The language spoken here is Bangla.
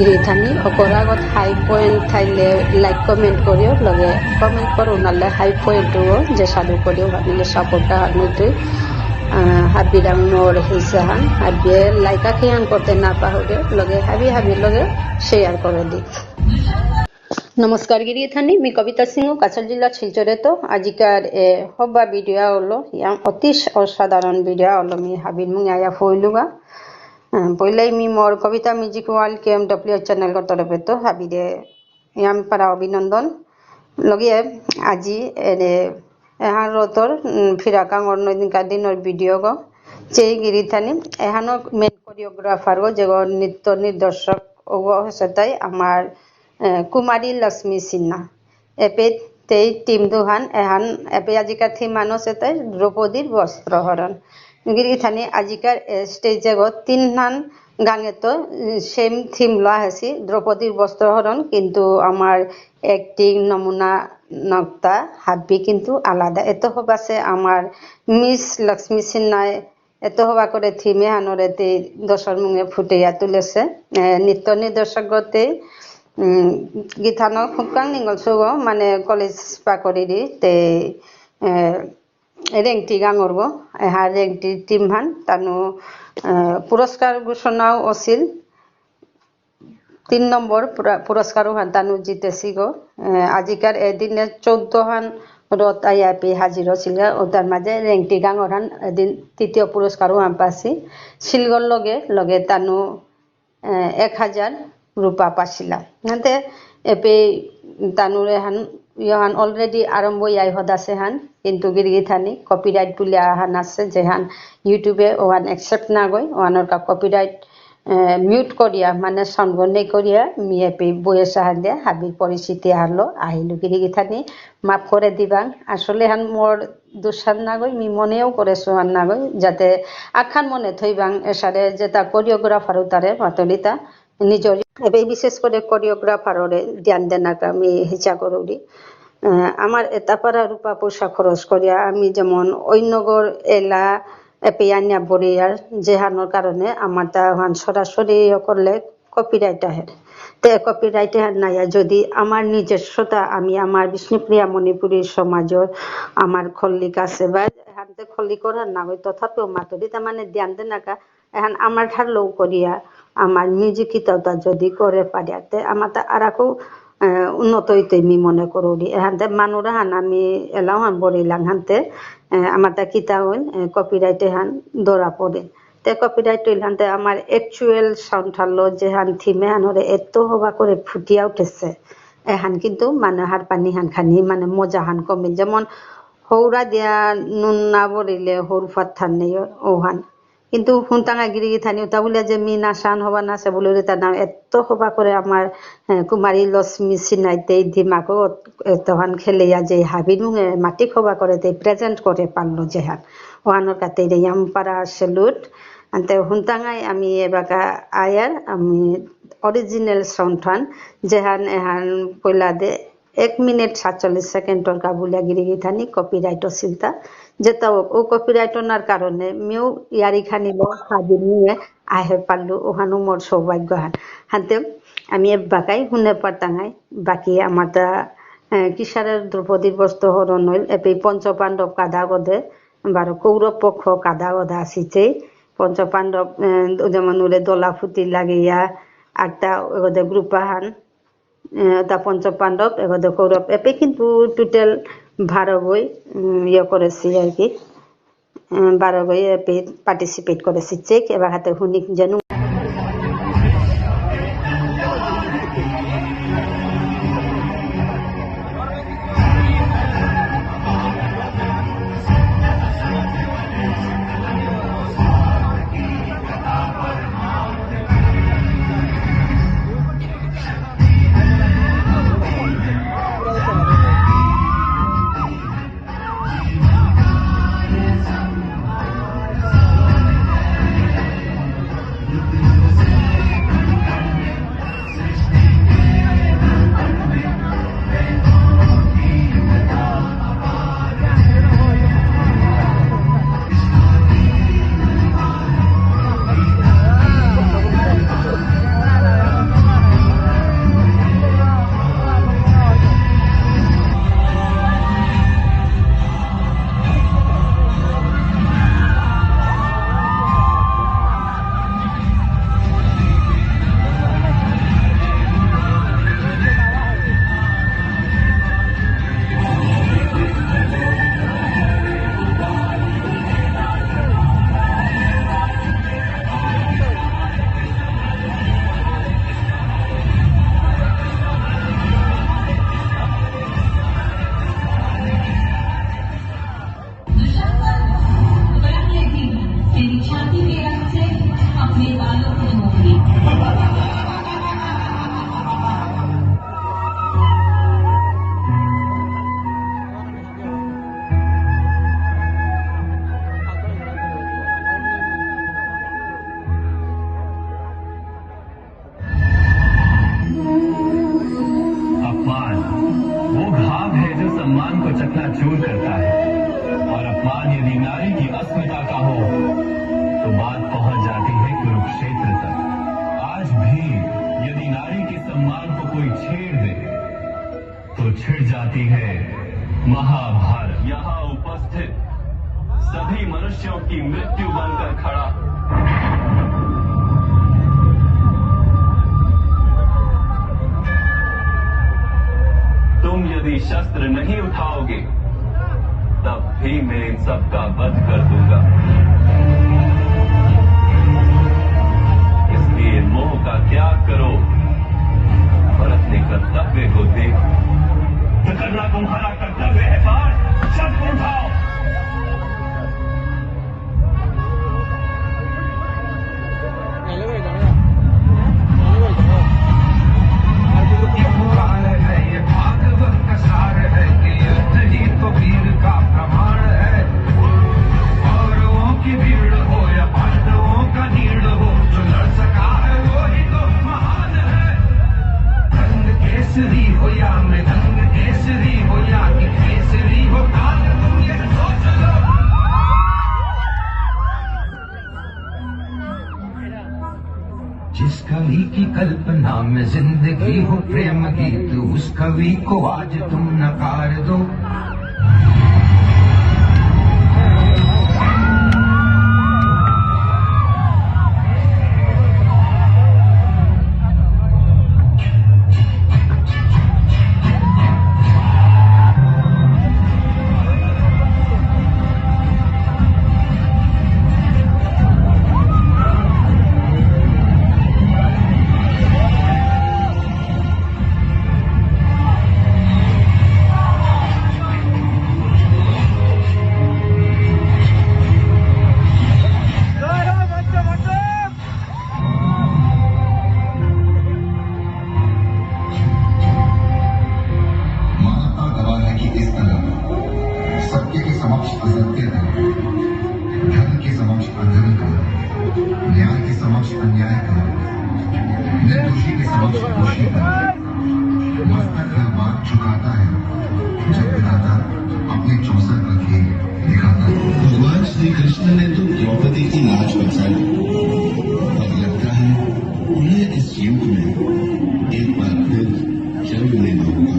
গিরিথানি অকর আগত হাই পয়েন্ট থাইলে লাইক কমেন্ট করিও লগে। কমেন্ট করো নালে হাই পয়েন্ট যে সাধু করিও ভাবিলে সাপোর্টটা হানুতে হাবিরাং মোর হিসাহান হাবিয়ে লাইকা খিয়ান করতে না পাহরে লগে হাবি হাবির লগে শেয়ার করে দিক। নমস্কার গিরিথানি মি কবিতা সিং কাছাড় জেলা শিলচরে তো আজিকার এ হবা ভিডিও হলো। অতি অসাধারণ ভিডিও হলো। মি হাবির মুঙে আয়া ফইলুগা পইলাই মি মোর Kabita music world K M W channel তরফে তো হাবিরে ইয়াম পারা অভিনন্দন। লগে আজি এনে এহান রতর ফিরাকাং অন্যদিনকার দিনের ভিডিও গো। চেই গিরিথানি, এহানো মেন কোরিওগ্রাফার গো, যে নৃত্য নির্দর্শক ও সেটাই আমার কুমারী লক্ষ্মী সিনহা। এপে তেই টিম দুহান, এহান, এপে আজিকার থিম মানো সেটাই দ্রৌপদীর বস্ত্রহরণ। গিরিথানি আজিকার স্টেজে গো তিন নান গাঙে তো সেম থিম লওয়া হয়েছি দ্রৌপদীর বস্ত্রহরণ কিন্তু আমার অ্যাক্টিং নমুনা, নক্তা, হাবি কিন্তু আলাদা। এত হবাসে আমার মিস লক্ষ্মী সিনহায় এত হবা করে থিমে হানরেতে দশর মুঙে ফুটিয়া তুলেছে। নৃত্য নির্দর্শকতে গীতানো খুবকাং নিঙ্গল সুগো মানে কলেজ পাকরিরি তে রেংটি গাঙর গো এহা রেংটি টিম হান তানু পুরস্কার ঘোষণাও আছিল তিন নম্বর পুরা- পুরস্কারও হান তানু জিতেছি গো। আজিকার এদিনে চৌদ্দ হান রথ আইআপি হাজির ছিল ও তার মাঝে রেংটি গাঙর হান এদিন তৃতীয় পুরস্কারও হান পাছি শিলগর লগে লগে তানু এক হাজার রূপা পাছিলাম হাতে এপে তানুরে হান ইহান অলরেডি আরম্ভ ইয়াই হদাছে হান, কিন্তু গিরগি থানি কপিরাইট তুলে আহান আছে যে হান ইউটিউবে ওহান একসেপ্ট না গই ওহানোর কা কপিরাইট মিউট করিয়া মানে সনগনে করিয়া মিয়ে পে বইয়ে সাহান দিয়া হাবির হারলো আহিলো গিরগি থানি মাফ করে দিবাং। আসলে হান মোর দুসান না গই, মি মনেও করে সোহান না গই, যাতে আখান মনে থইবাং, এসারে যেটা কোরিওগ্রাফারও তারে মাতলিতা নিজর এবে বিশেষ করে কোরিওগ্রাফাররে ধ্যান দেনাকে আমি হিচা আহ, আমার এতাপারা রূপা পয়সা খরচ করিয়া আমি যেমন ঐনগর এলা এপিয়ানিয়া বরিয়ার জেহানোর কারণে আমার তা সরাসরি করলে কপিরাইট আহে। তে কপিরাইট নাই যদি আমার নিজস্বতা আমি আমার বিষ্ণুপ্রিয়া মণিপুরী সমাজৰ আমার খল্লিক আছে বা খল্লি করার না হয় তথাপিও মাতরি তার মানে ধ্যান দে নাকা এখন আমার ঠার লৌ করিয়া আমার মিউজিক কিতাবটা যদি করে পারিয়াতে আমার তা আর আকো উন্নত হইতে আমি মনে করি এহানতে মানুরা হান আমি এলাও হান বরিলাম হানতে আহ, আমার তা কিতা হইল কপিরাইটে হান ধরা পড়ে। তে কপিরাইট হইলান্তে আমার একচুয়াল সাউন্ড হারলো যে হান থিমে হানরে এত হবা করে ফুটিয়া উঠেছে। এহান কিন্তু মানে হার পানি হান খানি মানে মজা হান কমে। যেমন হৌরা দিয়া নুন না বরিলে হৌর ফাত্থার নেই ওহান কিন্তু হুনতাঙা গিরি থানি ওটা বলে যে মি নাচান হবা নাচে বলে তার নাম এত হবা করে আমার কুমারী লক্ষ্মী সিনাইতে ধিমাকো তখন খেলিয়া যে হাবির মুঙে মাটি খবা করে তে প্রেজেন্ট করে পারল যেহান ওহানোর কাতে রেয়াম পারা সেলুট আনতে হুনতাঙাই আমি এবাকা আয়ার, আমি অরিজিনাল সাউন্ড যেহান এহান পয়লা দে, এক মিনিট সাতচল্লিশ সেকেন্ডর কাবুলিয়া গিরি গিথানি কপিরাইট চিন্তা যেটা ও কপিরাইটনার কারণে মেও ইয়ারি খানিব হাজির নিয়ে, আহে পারল ওহানো মোর সৌভাগ্য হান হাতে আমি বাকাই শুনে পারতাঙাই বাকি আমার তা কিসারের দ্রৌপদীর বস্ত্র হরণ হইল এপি পঞ্চপাণ্ডব কাদা গদে বারো কৌরব পক্ষ কাদা গদা আসিছে পঞ্চপাণ্ডব যেমন ওরে দোলা ফুটি লাগিয়া আটটা ওদের গ্রুপাহান তা পঞ্চপাণ্ডব এগোদে কৌরব এপে কিন্তু টোটাল বারো বই ইয়ে করেছি আর কি। বারো বই পার্টিসিপেট করেছি। চেক, এবার হাতে হুনিক যেন सम्मान को चकनाचूर करता है। और अपमान यदि नारी की अस्मिता का हो तो बात पहुँच जाती है कुरुक्षेत्र तक। आज भी यदि नारी के सम्मान को कोई छेड़ दे तो छिड़ जाती है महाभारत। यहाँ उपस्थित सभी मनुष्यों की मृत्यु बनकर खड़ा। तुम यदि शस्त्र नहीं उठाओगे, तब भी मैं इन सबका वध कर दूँगा। इसलिए मोह का त्याग करो और अपने कर्तव्य को देखो। करना तुम्हारा कर्तव्य है ज़िंदगी हो प्रेम की तो उस कवि को आज तुम नकार दो। चुकाता है। जब दिलाता अपने चौसर का खेल दिखाता। है भगवान श्री कृष्ण ने तो द्रौपदी की लाज बचाई। अब लगता है उन्हें इस युग में एक बार फिर जन्म लेना होगा।